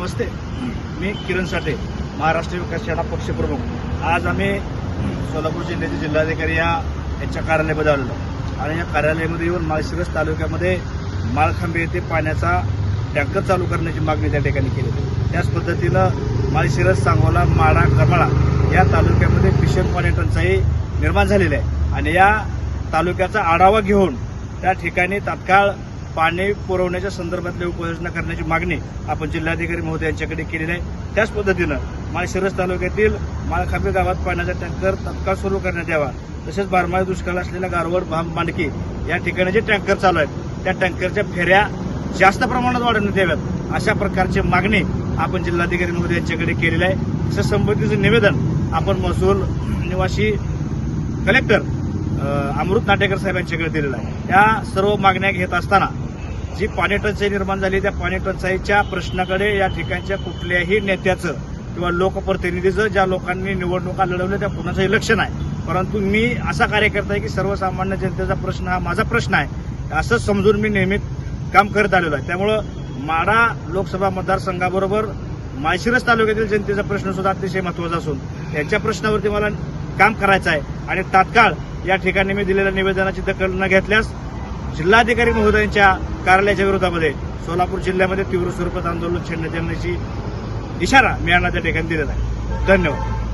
नमस्ते. मी किरण साठे महाराष्ट्र विकास सेना पक्षप्रमुख. आज आम्ही सोलापूर जिल्ह्याचे जिल्हाधिकारी या यांच्या कार्यालयामध्ये आलेलो आणि या कार्यालयामध्ये येऊन माळशिरस तालुक्यामध्ये माळखांबे येथे पाण्याचा टँकर चालू करण्याची मागणी त्या ठिकाणी केली त्याच पद्धतीनं माळशिरस सांगोला माडा करमाळा या तालुक्यामध्ये भीषण पाणी टंचाई निर्माण झालेली आहे. आणि या तालुक्याचा आढावा घेऊन त्या ठिकाणी तात्काळ पाणी पुरवण्याच्या संदर्भातल्या उपाययोजना करण्याची मागणी आपण जिल्हाधिकारी महोदय यांच्याकडे केलेली आहे त्याच पद्धतीनं माळशिरस तालुक्यातील माळखांबे गावात पाण्याचा टँकर तत्काळ सुरू करण्यात यावा. तसेच बारमाही दुष्काळ असलेल्या गारवड भाम मांडकी या ठिकाणी जे टँकर चालू आहेत त्या टँकरच्या फेऱ्या जास्त प्रमाणात वाढवण्यात याव्यात. अशा प्रकारची मागणी आपण जिल्हाधिकारी महोदय यांच्याकडे केलेली आहे. तसंच संबंधीचं निवेदन आपण महसूल निवासी कलेक्टर अमृत नाटेकर साहेबांच्याकडे दिलेला आहे. त्या सर्व मागण्या घेत असताना जी पाणी टंचाई निर्माण झाली त्या पाणी टंचाईच्या प्रश्नाकडे या ठिकाणच्या कुठल्याही नेत्याचं किंवा लोकप्रतिनिधीचं ज्या लोकांनी निवडणुका लढवल्या त्या कुणाचंही लक्ष नाही. परंतु मी असा कार्यकर्ता आहे की सर्वसामान्य जनतेचा प्रश्न हा माझा प्रश्न आहे. असं समजून मी नेहमी काम करत आलेलो आहे. त्यामुळं माडा लोकसभा मतदारसंघाबरोबर माळशिरस तालुक्यातील जनतेचा प्रश्न सुद्धा अतिशय महत्त्वाचा असून त्यांच्या प्रश्नावरती मला काम करायचं आहे. आणि तात्काळ या ठिकाणी मी दिलेल्या निवेदनाची दखल न घेतल्यास जिल्हाधिकारी महोदयांच्या कार्यालयाच्या विरोधामध्ये सोलापूर जिल्ह्यामध्ये तीव्र स्वरूपात आंदोलन छेडण्यात येण्याची इशारा मी यांना त्या ठिकाणी दिलेला आहे. धन्यवाद.